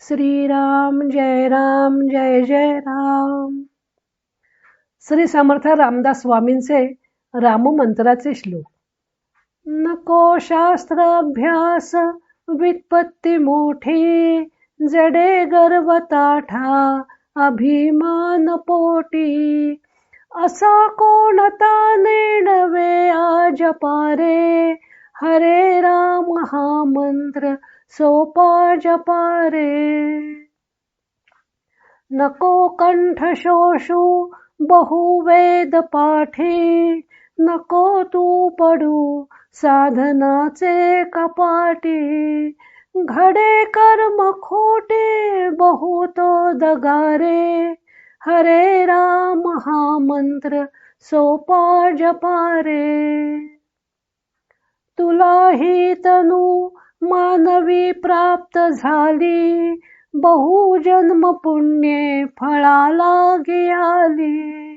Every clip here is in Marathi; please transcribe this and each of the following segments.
श्रीराम जय राम जय जय राम. श्री समर्थ रामदास स्वामींचे राम मंत्राचे श्लोक. नको शास्त्र अभ्यास वित्पत्ती मोठी जडे गर्व ताठा अभिमान पोटी. असा कोणता नेणवे आज पारे हरे राम हा मंत्र सोपा जपारे नको कंठ शोषू बहुवेद पाठी। नको तू पडू साधनाचे कपाटी। घडे कर्म खोटे बहुत दगारे। हरे राम हा मंत्र सोपा जपारे तुलाही तनु मानवी प्राप्त झाली. बहुजन्म पुण्ये फळाला गियाली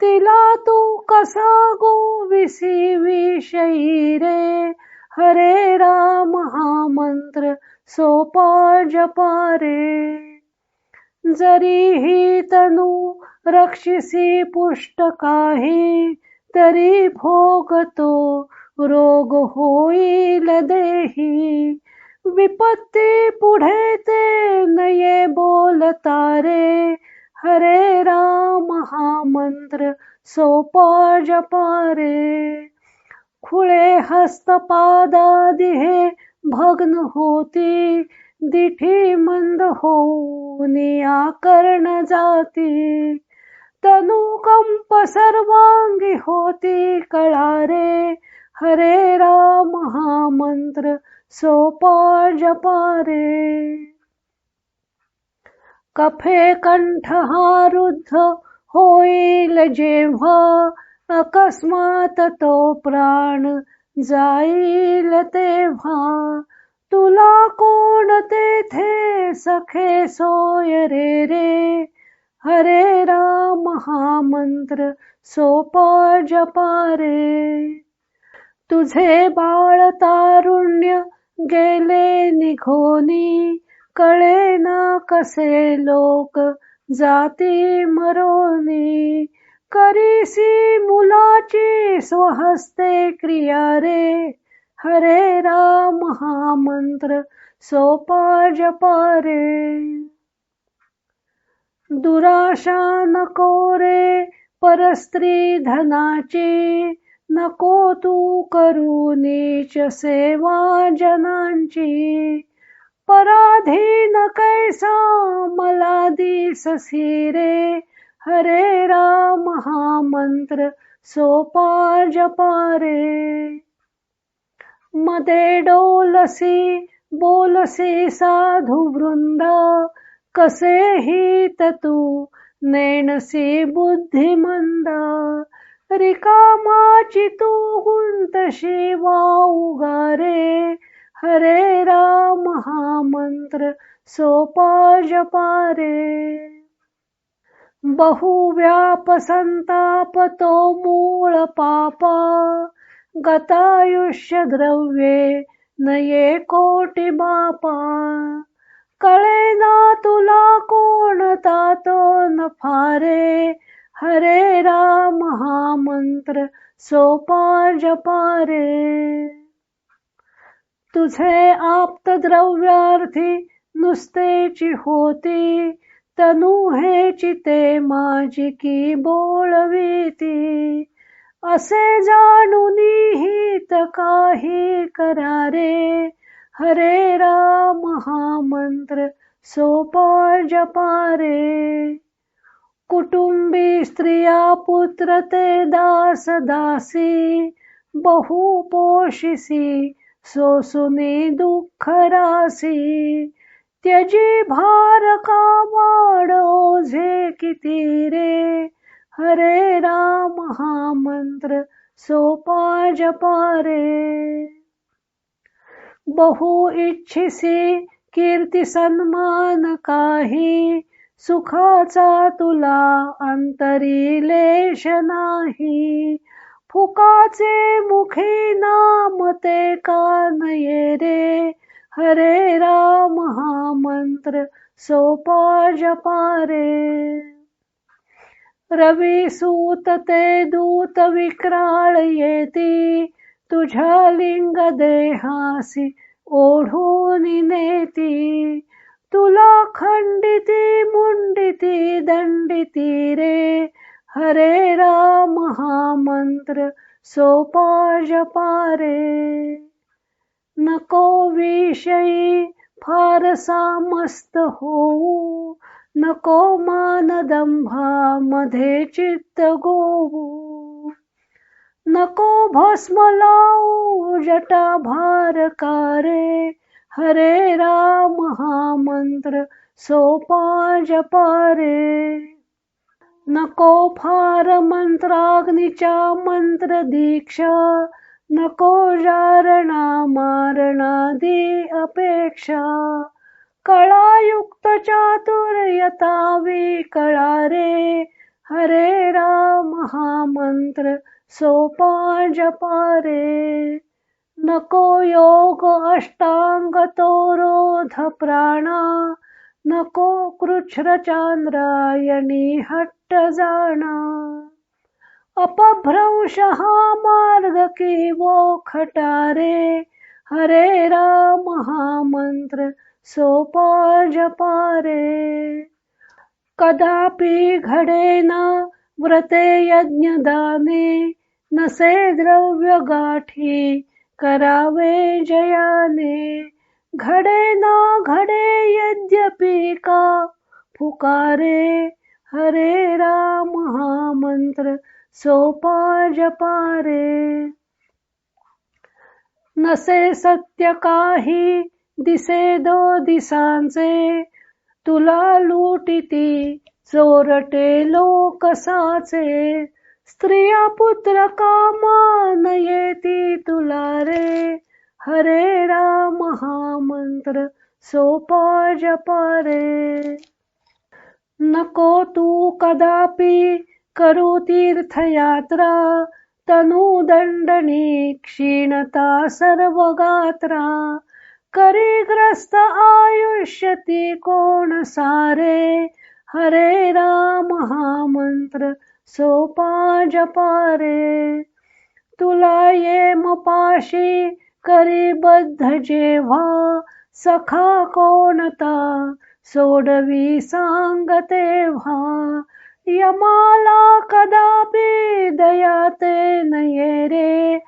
तिला तू कसा गोविसी विषयी रे हरे राम हा मंत्र सोपा जपारे. जरीही तनु रक्षिसी पुष्ट काही तरी भोगतो रोग होईल देही. विपत्ती पुढे ते नये बोलता रे. हरे राम हा मंत्र सोपा जपारे खुळे हस्तपादा दिहे भग्न होती. दिठी मंद होऊन कर्ण जाती. तनुकंप सर्वांगी होती कळारे हरे राम हा मंत्र सोपा जपारे. कफे कंठ हा रुद्ध होईल जेव्हा अकस्मात तो प्राण जाईल तेव्हा. तुला कोण तेथे सखे सोय रे रे? हरे राम हा मंत्र सोपा जपारे. तुझे बाळ तारुण्य गेले निघोनी. कळे ना कसे लोक जाती मरोनी. करीसी मुलाची स्वहस्ते क्रिया रे. हरे राम हा मंत्र सोपा जपारे दुराशा नको रे परस्त्री धनाची. नको तू करू नीच सेवा जनांची. पराधीन कैसा मला दिससी रे हरे राम हा मंत्र सोपा जपारे. मदे डोलसी बोलसी साधू वृंद कसे हित तू नेणसी बुद्धिमंदा. रिकामाची तू गुंत शिवा उगारे हरे राम हा मंत्र सोपा जपारे. बहुव्याप संताप तो मूळ पापा. गतायुष्य द्रव्ये नये कोटी बापा कळे ना तुला कोणता तो नफारे हरे राम हा मंत्र सोपा जपारे तुझे आप्त द्रव्यार्थी नुसतेची होती तनु हे चिते माझी की बोळवीती असे जाणून हित काही करारे हरे राम हा मंत्र सोपा जपारे कुटुंबी स्त्रिया पुत्र ते दास दासी बहु पोषिसी सोसुनी दुःख रासी. त्यजी भार का ओझे किती रे? हरे राम हा मंत्र सोपा जपारे बहु इच्छिसी कीर्ती सन्मान काही सुखाचा तुला अंतरी लेश नाही. फुकाचे मुखी नाम ते कानये रे? हरे राम हा मंत्र मंत्र सोपा जपारे रवी सूत ते दूत विक्राळ येती. तुझ्या लिंग देहासी ओढून नेती. तुला खंडिती मुंडिती दंडिती रे. हरे राम हा मंत्र सोपा जपारे नको विषयी फारसा मस्त होऊ. नको मध्ये चित्त गोवू. नको भस्म लावू जटा भार कारे हरे राम हा मंत्र सोपा जपारे. नको फार मंत्राग्नीच्या मंत्र दीक्षा नको जारणा मारणादी अपेक्षा. कळायुक्त चातुर्यतावी कळा रे हरे राम हा मंत्र सोपा जपारे. नको योग अष्टांग तो रोध प्राणा नको कृच्छ्र चांद्रायणी हट्ट जाणा. अपभ्रंश हा मार्ग की वो खटारे हरे राम हा मंत्र सोपा जपारे. कदापि घडेना व्रते यज्ञदाने नसे द्रव्य गाठी करावे जयाने. घडे ना घडे यद्यपि का फुकारे हरे राम हा मंत्र सोपा जपारे. नसे सत्य काही दिसे दो दिसांचे. तुला लुटिती चोरटे लोकसाचे स्त्रिया पुत्र कामान येती तुला रे? हरे राम हा मंत्र सोपा जपारे नको तू कदापि करू तीर्थयात्रा तनुदंडनी क्षीणता सर्व गात्रा करी ग्रस्त कोण सारे? हरे राम हा मंत्र सोपा जपारे तुला ये मपाशी करी बद्ध जेव्हा सखा कोणता सोडवी सांग तेव्हा यमाला कदापि दयाते नये रे.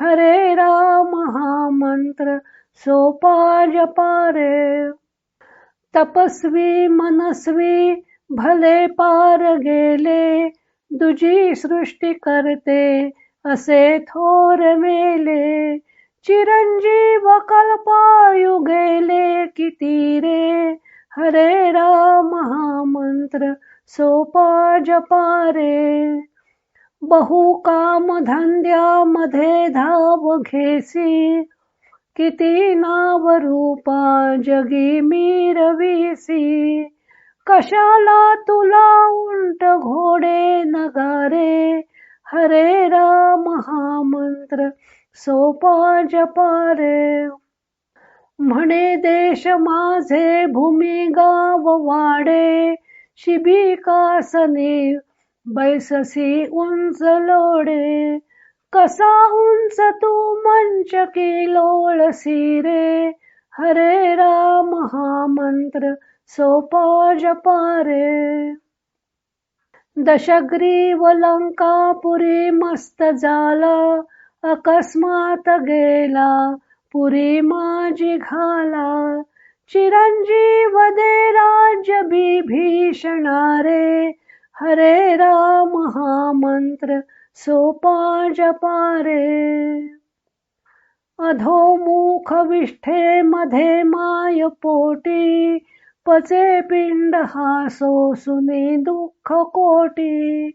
हरे राम हा मंत्र सोपा जपारे तपस्वी मनस्वी भले पार गेले दुजी सृष्टी करते, असे थोर मेले, चिरंजीव कल्पायु गेले किती रे? हरे राम हा मंत्र सोपा जपारे बहु काम धंद्यामध्ये धाव घेसी, किती नाव रूपा जगी मिरवीसी. कशाला तुला उंट घोडे गारे हरे राम हा मंत्र सोपा जपारे म्हणे देश माझे भूमी गाव वाडे शिबिकासने बैससी उंच लोडे. कसा उंच तू मंच की लोळसी रे हरे राम हा मंत्र सोपा जपारे दशग्रीव लंकापुरी मस्त झाला अकस्मात गेला पुरी माझी घाला. चिरंजीव दे राज्य बिभीषणारे हरे राम हा मंत्र सोपा जपारे. अधोमुख विष्ठे मध्ये माय पोटी पचे पिंड हा सोसुने दुःख कोटी.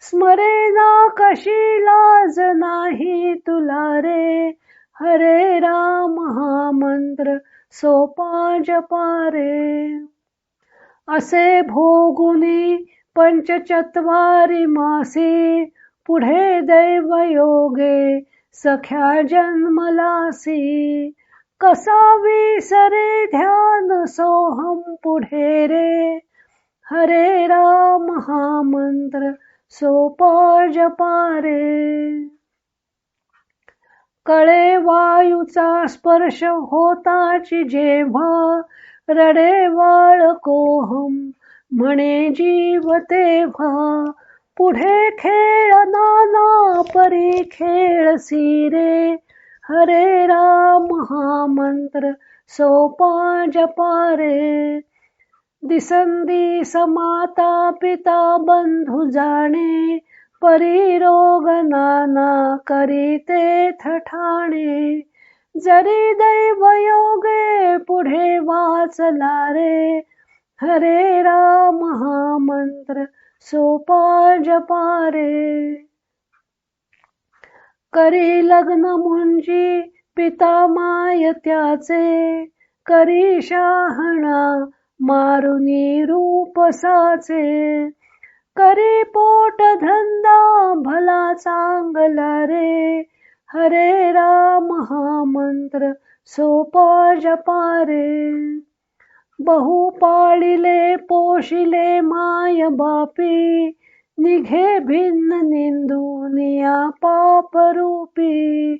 स्मरे ना कशी लाज नाही तुला रे. हरे राम हा मंत्र सोपा जपारे असे भोगुनी पंचचत्वारी मासी. पुढे दैव योगे सख्या जन्मलासी. कसा विसरे ध्यान सोहम पुढे रे? हरे राम हा मंत्र सोपा जपारे कळे वायूचा स्पर्श होताची जेव्हा रडे वाळ कोहम म्हणे जीव तेव्हा. पुढे खेळ नाना परी खेळ सिरे. हरे राम हा मंत्र सोपा जपारे दिसंदी समाता पिता बंधू जाणे परी रोग नाना करीते थठाणे। जरी दैव योगे पुढे वाचला रे हरे राम हा मंत्र सोपा जपारे करी लग्न मुंजी पिता माय त्याचे करी शहाणा मारुनी रूप साचे. करी पोट धंदा भला चांगला रे हरे राम हा मंत्र सोपा जपारे. बहु पाळिले पोशिले माय बापी निघे भिन्न निंदुनिया पाप रूपी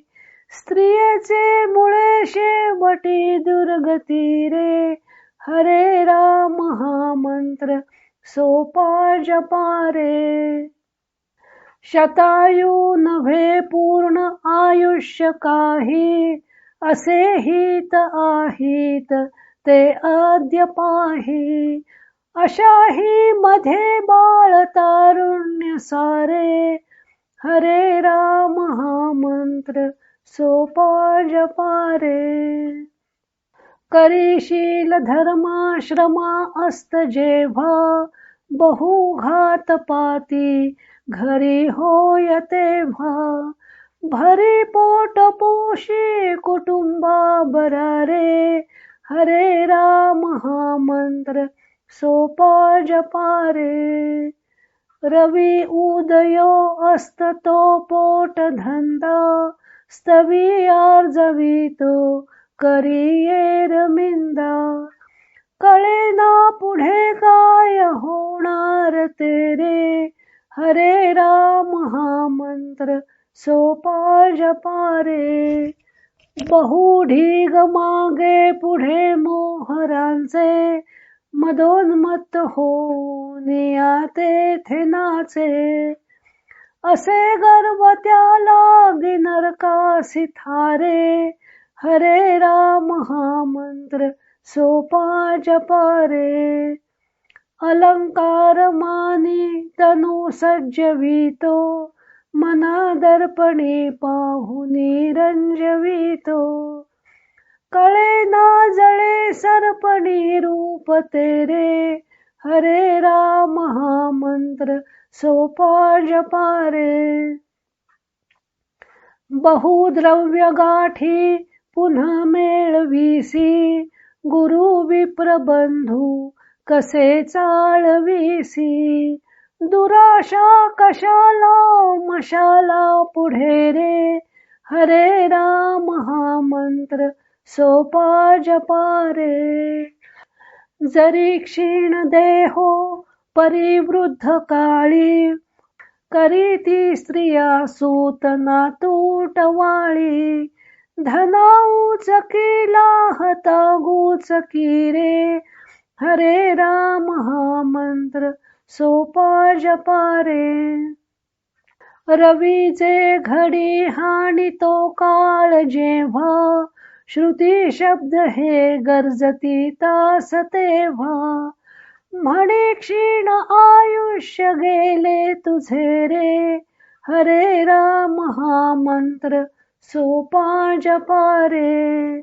स्त्रियेचे मुळे शेवटी दुर्गती रे हरे राम हा मंत्र सोपा जपारे शतायू नव्हे पूर्ण आयुष्य काही असे हित आहित ते आद्य पाही अशाही मध्ये बाळ तारुण्य सारे. हरे राम हा मंत्र सोपा जपारे. करीशील धर्माश्रमा अस्त जेव्हा बहुघात पाती घरी होय तेव्हा. भरी पोट पोशी कुटुंबा बरारे. हरे राम हा मंत्र सोपा जपारे रवी उदयो अस्त तो पोट धंदा स्तवी करिये रमिंदा कळे ना पुढे काय होणार तेरे हरे राम हा मंत्र सोपा जपारे बहु ढीग मागे पुढे मोहरांचे मदोन्मत्त होनिया तेथे नाचे असे गर्व त्याला नरकासी थारे हरे राम हा मंत्र सोपा जपारे. अलंकार मानी तनु सज्जवितो मना दर्पणे पाहुनी रंजवितो कळे ना जळे सर्पणी रूप तेरे हरे राम हा मंत्र सोपा जपारे बहुद्रव्य गाठी पुन्हा मेळवीसी गुरु विप्रबंधू कसे चाळवीसी दुराशा कशाला मशाला पुढे रे हरे राम हा मंत्र सोपा जपारे जरी क्षीण देहो परिवृद्ध काळी करीती स्त्रिया सूतना तूटवाळी धनाऊच केला हतागूच की रे हरे राम हा मंत्र सोपा जपारे रवीचे घडी हानी तो काळ जेव्हा श्रुती शब्द हे गरजती तास तेव्हा. म्हणे क्षीण आयुष्य गेले तुझे रे. हरे राम हा मंत्र सोपा जपारे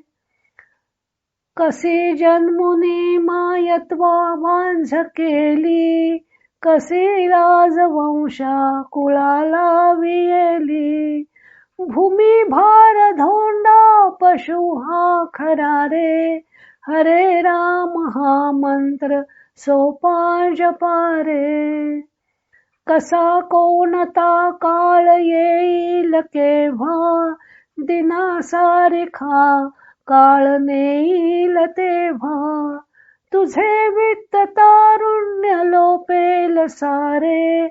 कसी जन्मुनी मायत्वा वांझ केली. कसी राजवंशा कुळाला वियली. भूमी भार धोंडा पशु हा खरा रे. हरे राम हा मंत्र सोपा जपारे कसा कोणता काळ येईल केव्हा? दिना सारखा काळ नेईल तेव्हा. तुझे वित्त तारुण्य लोपेल सारे.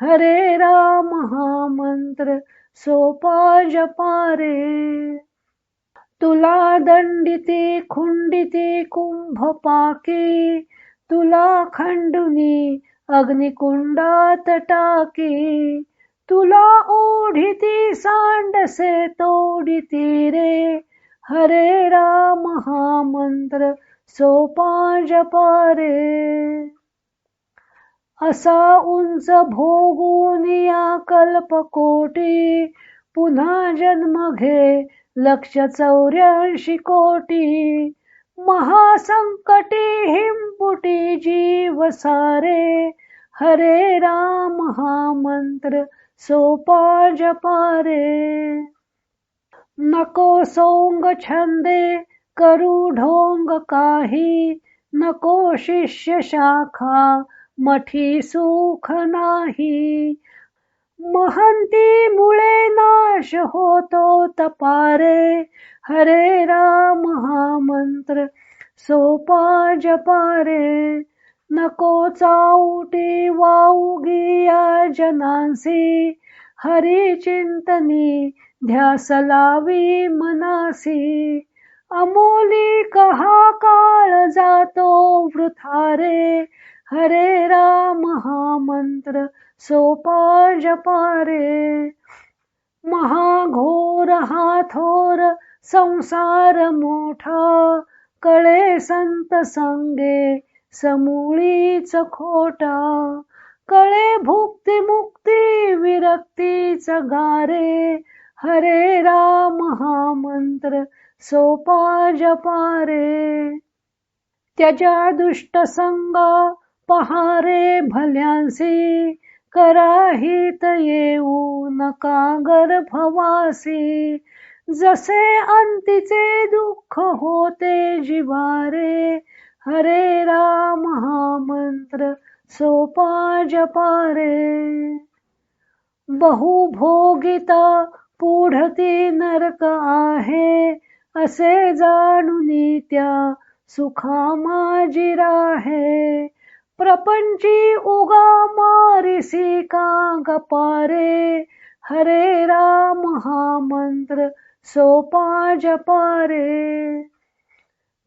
हरे राम हा मंत्र सोपा जपारे तुला दंडिते खुंडिते कुंभ पाके तुला खंडुनी अग्निकुंडात टाके. तुला ओढिती सांडसे तोडिती रे. हरे राम हा मंत्र सोपा जपारे असा उंच भोगून या कल्पकोटी. पुन्हा जन्म घे लक्ष चौऱ्याऐंशी कोटी. महासंकटी हिमपुटी जीव सारे. हरे राम हा मंत्र सोपा जपारे. नको सोंग छंदे करू ढोंग काही. नको शिष्य शाखा मठी सुख नाही. महंती मुळे नाश होतो तपारे. हरे राम हा मंत्र सोपा जपारे. नको चाऊटी वाऊगिया जनांसी. हरी चिंतनी ध्यास लावी मनासी. अमोली कहा काळ जातो वृथारे. हरे राम हा मंत्र सोपा जपारे. महाघोर हा थोर संसार मोठा. कळे संत संगे समूळीच खोटा. कळे भुक्ती मुक्ती विरक्तीच गारे. हरे राम हा मंत्र सोपा जपारे. त्याच्या दुष्ट संगा पहारे भल्यांसी कराहित येऊ नका गर्भवासी. जसे अंतीचे दुःख होते जिवारे हरे राम हा मंत्र सोपा जपारे. बहुभोगिता पुढती नरक आहे असे जाणून त्या सुखा माझी राहे. प्रपंची उगा मारिसी का गपारे. हरे राम हा मंत्र सोपा जपारे.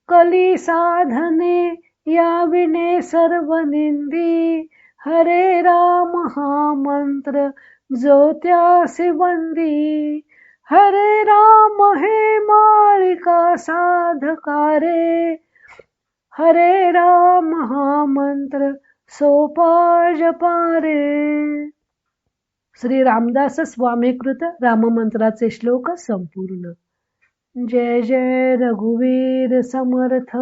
कली साधने या विने सर्व निंदी. हरे राम हा मंत्र ज्योत्या त्यासी हरे राम हे माळिका साधकारे. हरे राम हा मंत्र सोपा जपारे. श्री रामदास स्वामीकृत राममंत्राचे श्लोक संपूर्ण. जय जय रघुवीर समर्थ.